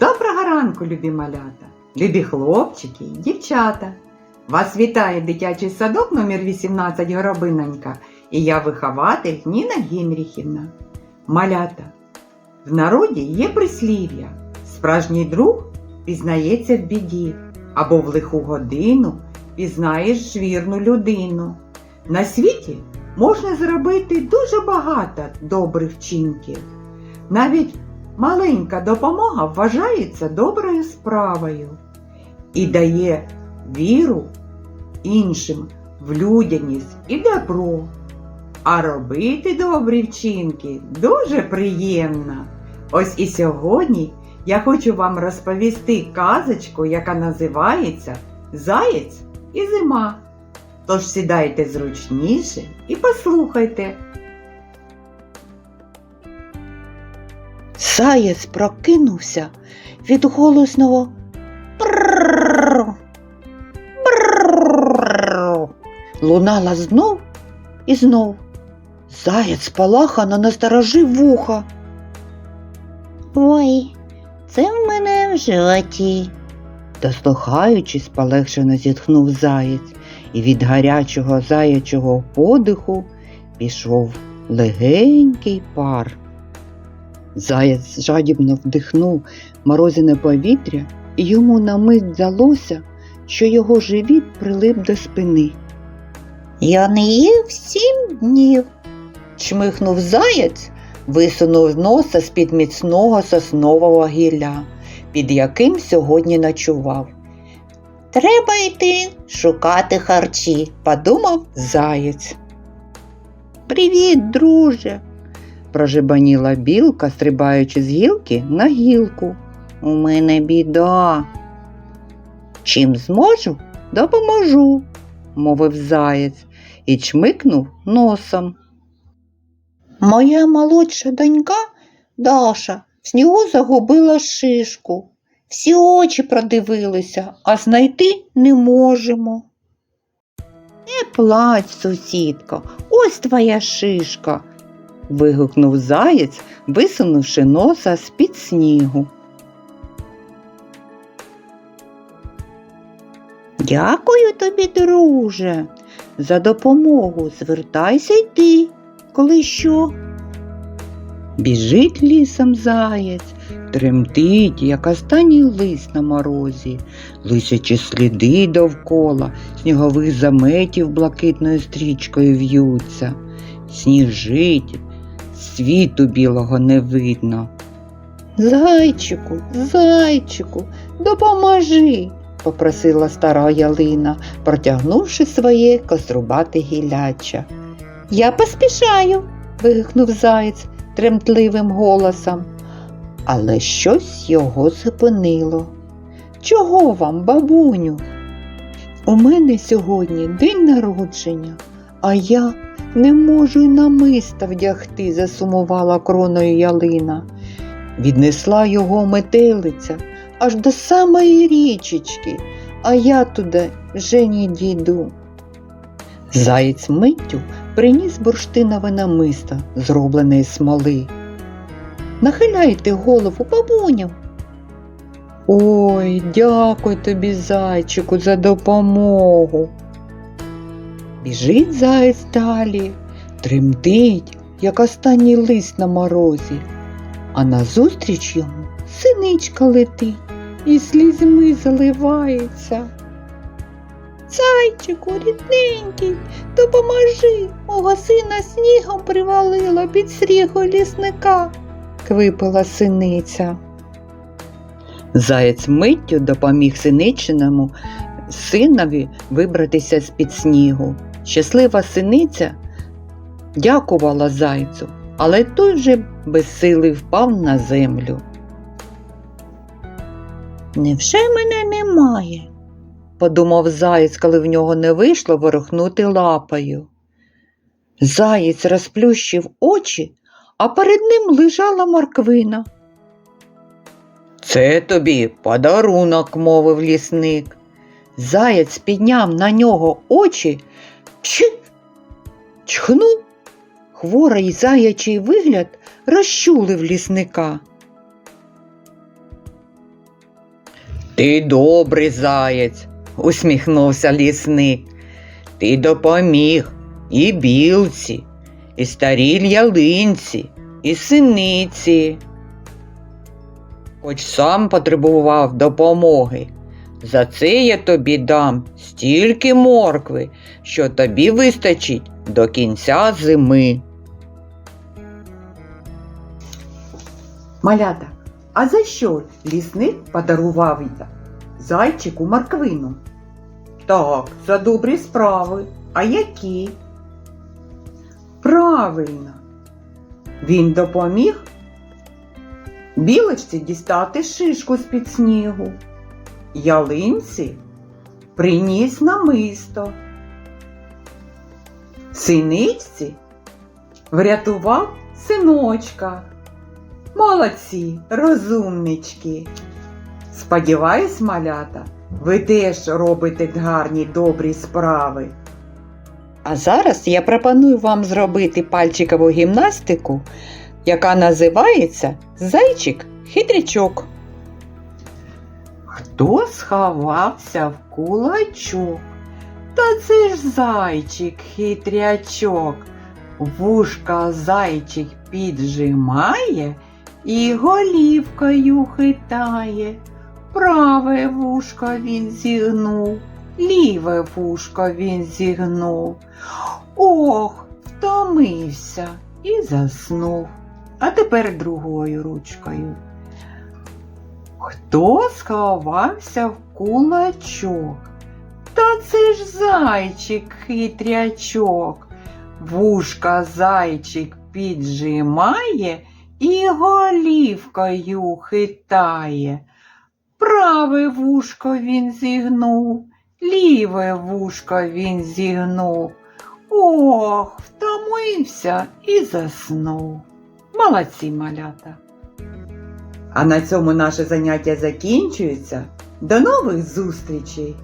Доброго ранку, любі малята, любі хлопчики і дівчата. Вас вітає дитячий садок номер 18 Горобинонька і я вихователь Ніна Гінріхівна. Малята. В народі є прислів'я. Справжній друг пізнається в біді, або в лиху годину пізнаєш вірну людину. На світі можна зробити дуже багато добрих вчинків. Навіть маленька допомога вважається доброю справою і дає віру іншим в людяність і добро. А робити добрі вчинки дуже приємно. Ось і сьогодні я хочу вам розповісти казочку, яка називається Заєць і зима. Тож сідайте зручніше і послухайте. Заєць прокинувся від голосного. «Брррр». Лунала знов і знов. Заєць полахано насторожив вуха. Ой, це в мене в животі. Дослухаючись, полегшено зітхнув заєць, і від гарячого заячого подиху пішов легенький пар. Заєць жадібно вдихнув морозине повітря, і йому на мить здалося, що його живіт прилип до спини. Я не їв сім днів, чмихнув заєць, висунув носа з-під міцного соснового гілля, під яким сьогодні ночував. Треба йти шукати харчі, подумав заєць. Привіт, друже, прожебаніла білка, стрибаючи з гілки на гілку. У мене біда. Чим зможу, допоможу, мовив заєць і чмикнув носом. Моя молодша донька Даша в снігу загубила шишку. Всі очі продивилися, а знайти не можемо. Не плач, сусідко, ось твоя шишка, вигукнув заєць, висунувши носа з-під снігу. Дякую тобі, друже. За допомогу звертайся й ти, коли що. Біжить лісом заєць, тремтить, як останній лист на морозі, лисячи сліди довкола, снігових заметів блакитною стрічкою в'ються. Сніжить, світу білого не видно. Зайчику, зайчику, допоможи, попросила стара ялина, протягнувши своє кострубате гіляча. Я поспішаю, вигукнув заєць тремтливим голосом. Але щось його зупинило. Чого вам, бабуню? У мене сьогодні день народження, а я не можу й намиста вдягти, засумувала кроною ялина. Віднесла його метелиця аж до самої річечки, а я туди вже не дійду. Заєць миттю приніс бурштинове намисто, зроблене із смоли. Нахиляйте голову бабуням. Ой, дякую тобі, зайчику, за допомогу. Біжить заєць далі, тремтить, як останній лист на морозі, а назустріч йому синичка летить і слізьми заливається. Зайчику, рідненький, допоможи, мого сина снігом привалило під срігою лісника, квипила синиця. Заєць миттю допоміг синичиному синові вибратися з-під снігу. Щаслива синиця дякувала зайцю, але той вже без сили впав на землю. Невже мене немає? подумав заєць, коли в нього не вийшло ворухнути лапою. Заєць розплющив очі, а перед ним лежала морквина. Це тобі подарунок, мовив лісник. Заєць підняв на нього очі, пщик, чхнув. Хворий заячий вигляд розчулив лісника. Ти добрий заєць, усміхнувся лісник. Ти допоміг і білці, і старій ялинці, і синиці. Хоч сам потребував допомоги. За це я тобі дам стільки моркви, що тобі вистачить до кінця зими. Малята, а за що лісник подарував я зайчику морквину? Так, за добрі справи. А які? Правильно. Він допоміг білочці дістати шишку з-під снігу. Ялинці приніс намисто. Синичці врятував синочка. Молодці, розумнички. Сподіваюсь, малята, ви теж робите гарні добрі справи. А зараз я пропоную вам зробити пальчикову гімнастику, яка називається Зайчик-хитрячок. Хто сховався в кулачок? Та це ж зайчик хитрячок. Вушка зайчик піджимає і голівкою хитає. Праве вушко він зігнув, ліве вушко він зігнув. Ох, втомився і заснув. А тепер другою ручкою. Хто сховався в кулачок? Та це ж зайчик хитрячок. Вушка зайчик піджимає і голівкою хитає. Праве вушко він зігнув, ліве вушко він зігнув. Ох, втомився і заснув. Молодці малята. А на цьому наше заняття закінчується. До нових зустрічей!